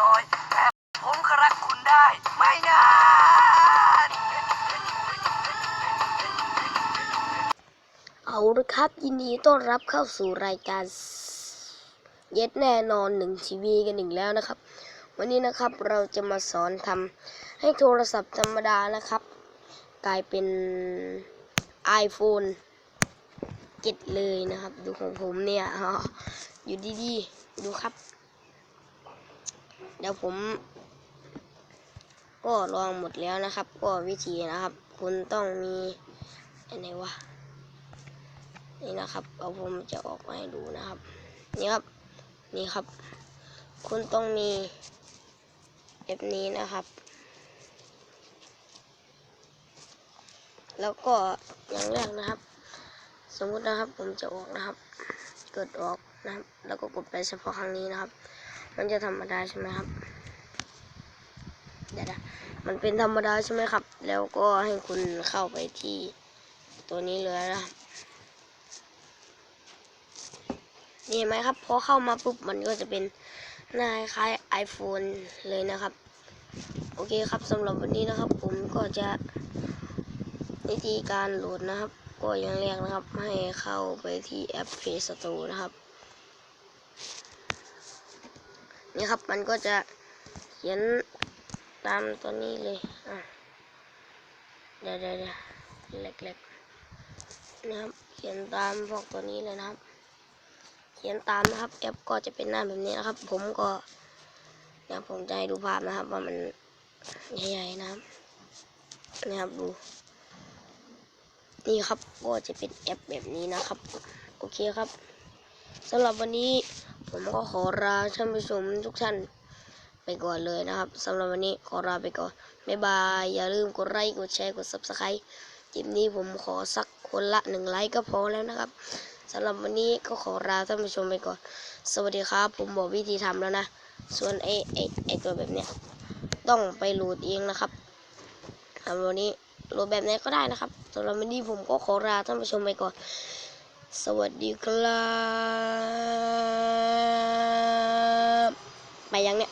น้อยแต่ผมก็รักคุณได้ ไม่นานเอาละครับ ยินดีต้อนรับเข้าสู่รายการ เย็ดแน่นอนหนึ่งทีวีกันหนึ่งแล้วนะครับ วันนี้นะครับเราจะมาสอนทำให้โทรศัพท์ธรรมดานะครับ กลายเป็น iPhone 7 เลยนะครับ ดูของผมเนี่ย อยู่ดีๆ ดูครับ เดี๋ยวผม ก็ลองหมดแล้วนะครับ ก็วิธีนะครับ คุณต้องมีอะไรวะนี่นะครับเอาผมจะออกมาให้ดูนะครับ นี่ครับนี่ครับ คุณต้องมีแบบนี้นะครับ แล้วก็อย่างแรกนะครับ สมมุตินะครับผมจะออกนะครับกดออกนะครับ แล้วก็กดไปเฉพาะครั้งนี้นะครับ มันจะธรรมดาใช่ไหมครับเดี๋ยวนะมันเป็นธรรมดาใช่ไหมครับ แล้วก็ให้คุณเข้าไปที่ตัวนี้เลยนะนี่เห็นไหมครับพอเข้ามาปุ๊บมันก็จะเป็นหน้าคล้าย iPhone เลยนะครับ โอเคครับสำหรับวันนี้นะครับ ผมก็จะวิธีการโหลดนะครับ ก็อย่างแรกนะครับ ให้เข้าไปที่แอป Play Store นะครับ นี่ครับ มันก็จะเขียนตามตัวนี้เลยอะเดี๋ยวเดี๋ยวเล็กๆนะครับ เขียนตามพวกตัวนี้เลยนะครับ เขียนตามนะครับแอปก็จะเป็นหน้าแบบนี้นะครับ ผมก็เดี๋ยวผมจะให้ดูภาพนะครับ ว่ามันใหญ่ๆนะครับนี่ครับดู นี่ครับก็จะเป็นแอปแบบนี้นะครับ โอเคครับสำหรับวันนี้ ผมก็ขอลาท่านผู้ชมทุกท่านไปก่อนเลยนะครับสำหรับวันนี้ขอลาไปก่อน บ๊ายบาย อย่าลืมกดไลค์ กดแชร์ กด subscribe คลิปนี้ผมขอสักคนละหนึ่งไลค์ก็พอแล้วนะครับสำหรับวันนี้ก็ขอลาท่านผู้ชมไปก่อน สวัสดีครับ ผมบอกวิธีทำแล้วนะ ส่วนไอ้ไอ้ไอ้ตัวแบบเนี้ยต้องไปโหลดเองนะครับสำหรับวันนี้โหลดแบบไหนก็ได้นะครับสำหรับวันนี้ผมก็ขอลาท่านผู้ชมไปก่อน สวัสดีครับ ไปยังเนี่ย